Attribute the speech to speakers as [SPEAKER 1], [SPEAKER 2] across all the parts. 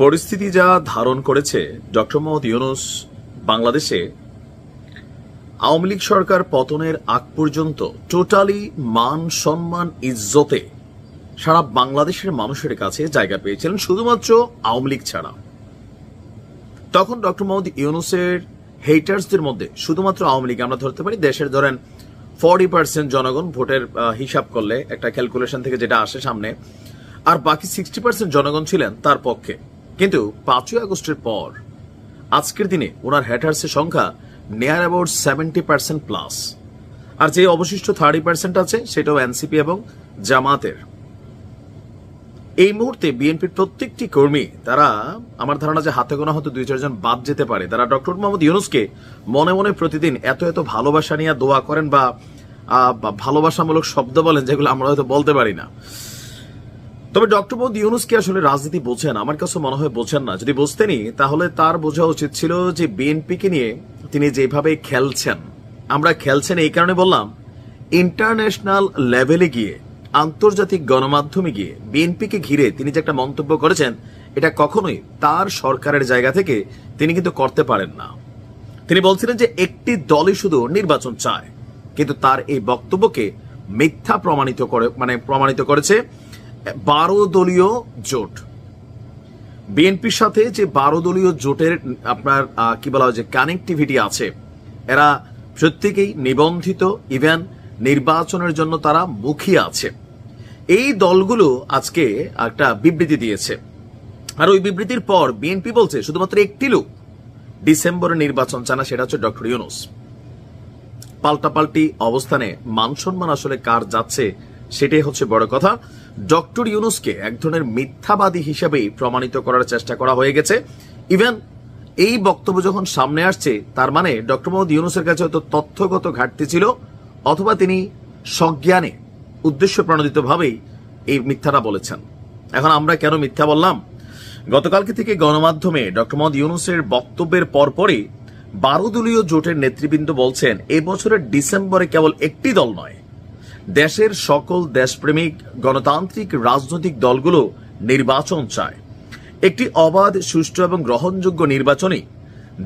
[SPEAKER 1] পরিস্থিতি যা ধারণ করেছে ডক্টর মোহাম্মদ ইউনুস বাংলাদেশে, আওয়ামী লীগ সরকার পতনের আগ পর্যন্ত টোটালি মান, সম্মান, ইজ্জতে সারা বাংলাদেশের মানুষের কাছে জায়গা পেয়েছিলেন শুধুমাত্র আওয়ামী লীগ ছাড়া। তখন ডক্টর মোহাম্মদ ইউনুসের হেটার্সদের মধ্যে শুধুমাত্র আওয়ামী লীগ, আমরা ধরতে পারি দেশের ধরেন ফর্টি পার্সেন্ট জনগণ ভোটের হিসাব করলে একটা ক্যালকুলেশন থেকে যেটা আসে সামনে, আর বাকি সিক্সটি পার্সেন্ট জনগণ ছিলেন তার পক্ষে। কিন্তু পাঁচই আগস্টের পর, আজকের দিনে ওনার হ্যাটার্সের সংখ্যা near about seventy percent plus আর যে অবশিষ্ট থার্টি পার্সেন্ট আছে, সেটাও এনসিপি এবং জামাতের। এই মুহূর্তে বিএনপির প্রত্যেকটি কর্মী, তারা, আমার ধারণা যে হাতে গোনা হয়তো দুই চারজন বাদ যেতে পারে। তারা ডক্টর মোহাম্মদ ইউনুসকে মনে মনে প্রতিদিন এত এত ভালোবাসা নিয়ে দোয়া করেন বা বা ভালোবাসামূলক শব্দ বলেন, যেগুলো আমরা হয়তো বলতে পারি না। তবে ডক্টর মোহাম্মদ ইউনুস কি আসলে রাজনীতি বোঝেন? আমার কাছে মনে হয় বোঝেন না। যদি বুঝতেনই তাহলে তার বোঝা উচিত ছিল যে বিএনপিকে নিয়ে তিনি যেভাবে খেলছেন, আমরা খেলছেন এই কারণে বললাম, ইন্টারন্যাশনাল লেভেলে গিয়ে, আন্তর্জাতিক গণমাধ্যমে গিয়ে বিএনপিকে ঘিরে তিনি যে একটা মন্তব্য করেছেন, এটা কখনোই তার সরকারের জায়গা থেকে তিনি কিন্তু করতে পারেন না। তিনি বলছিলেন যে একটি দলই শুধু নির্বাচন চায়, কিন্তু তার এই বক্তব্যকে মিথ্যা প্রমাণিত করে মানে প্রমাণিত করেছে বারো দলীয় জোট। বিএনপির সাথে যে বারো দলীয় জোটের আপনার কি বলা হয় যে কানেক্টিভিটি আছে, এরা প্রত্যেকেই নিবন্ধিত ইভেন নির্বাচনের জন্য তারা মুখিয়ে আছে। এই দলগুলো আজকে একটা বিবৃতি দিয়েছে। আর ওই বিবৃতির পর বিএনপি বলছে, শুধুমাত্র একটি লোক ডিসেম্বরে নির্বাচন চানা সেটা হচ্ছে ডক্টর ইউনুস। পাল্টাপাল্টি অবস্থানে মান সম্মান আসলে কার যাচ্ছে, সেটাই হচ্ছে বড় কথা। ডক্টর ইউনুসকে এক ধরনের মিথ্যাবাদী হিসেবেই প্রমাণিত করার চেষ্টা করা হয়ে গেছে। ইভেন, এই বক্তব্য যখন সামনে আসছে, তার মানে ডক্টর মোহাম্মদ ইউনুসের কাছে হয়তো তথ্যগত ঘাটতি ছিল, অথবা তিনি সজ্ঞানে উদ্দেশ্য প্রণোদিতভাবেই এই মিথ্যাটা বলেছেন। এখন আমরা কেন মিথ্যা বললাম? গতকালকে থেকে গণমাধ্যমে ডক্টর মোহাম্মদ ইউনুসের বক্তব্যের পরপরই বারো দলীয় জোটের নেতৃবৃন্দ বলছেন এই বছরের ডিসেম্বরে কেবল একটি দল নয় দেশের সকল দেশপ্রেমিক গণতান্ত্রিক রাজনৈতিক দলগুলো নির্বাচন চায়। একটি অবাধ, সুষ্ঠু এবং গ্রহণযোগ্য নির্বাচনই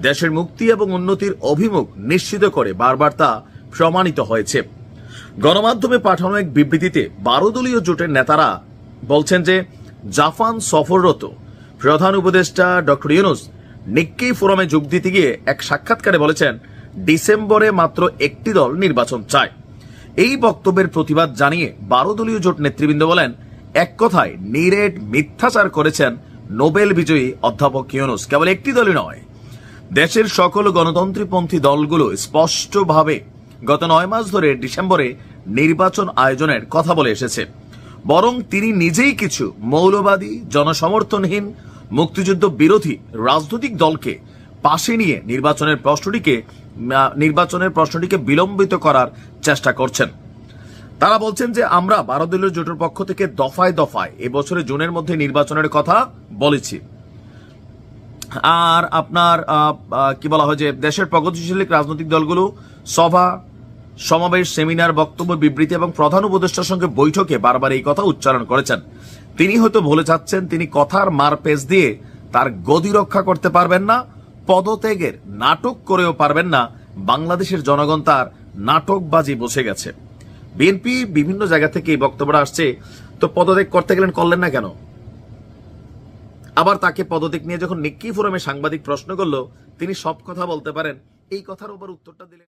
[SPEAKER 1] দেশের মুক্তি এবং উন্নতির অভিমুখ নিশ্চিত করে, বারবার তা প্রমাণিত হয়েছে। গণমাধ্যমে পাঠানো এক বিবৃতিতে বারো দলীয় জোটের নেতারা বলছেন যে জাপান সফররত প্রধান উপদেষ্টা ডক্টর ইউনুস নিক্কি ফোরামে যোগ দিতে গিয়ে এক সাক্ষাৎকারে বলেছেন, ডিসেম্বরে মাত্র একটি দল নির্বাচন চায়। এই বক্তব্যের প্রতিবাদ জানিয়ে বারো দলীয় জোট নেতৃবৃন্দ বলেন, এক কথায় নিরেট মিথ্যাচার করেছেন নোবেল বিজয়ী অধ্যাপক ইউনুস। কেবল একটি দলই নয়, দেশের সকল গণতন্ত্রীপন্থী দলগুলো স্পষ্টভাবে গত নয় মাস ধরে ডিসেম্বরে নির্বাচন আয়োজনের কথা বলে এসেছে। বরং তিনি নিজেই কিছু মৌলবাদী, জনসমর্থনহীন, মুক্তিযুদ্ধ বিরোধী রাজনৈতিক দলকে পাশে নিয়ে নির্বাচনের প্রশ্নটিকে নির্বাচনের প্রশ্নটিকে বিলম্বিত করার চেষ্টা করছেন। তারা বলছেন যে আমরা বারো দলীয় জোটের পক্ষ থেকে দফায় দফায় এবছরে জুনের মধ্যে নির্বাচনের কথা বলেছি। আর আপনার কি বলা হয় যে দেশের প্রগতিশীল রাজনৈতিক দলগুলো সভা, সমাবেশ, সেমিনার, বক্তব্য, বিবৃতি এবং প্রধান উপদেষ্টার সঙ্গে বৈঠকে বারবার এই কথা উচ্চারণ করেছেন। তিনি হয়তো ভুলে যাচ্ছেন, তিনি কথার মারপেচ দিয়ে তার গদি রক্ষা করতে পারবেন না। পদত্যাগের নাটক করেও পারবেন না বাংলাদেশের জনগণ তার নাটকবাজি বসে গেছে। বিএনপি বিভিন্ন জায়গা থেকে এই বক্তব্যটা আসছে, তো পদত্যাগ করতে গেলেন, করলেন না কেন? আবার তাকে পদত্যাগ নিয়ে যখন নিক্কি ফোরামে সাংবাদিক প্রশ্ন করল, তিনি সব কথা বলতে পারেন, এই কথার উপর উত্তরটা দিলেন।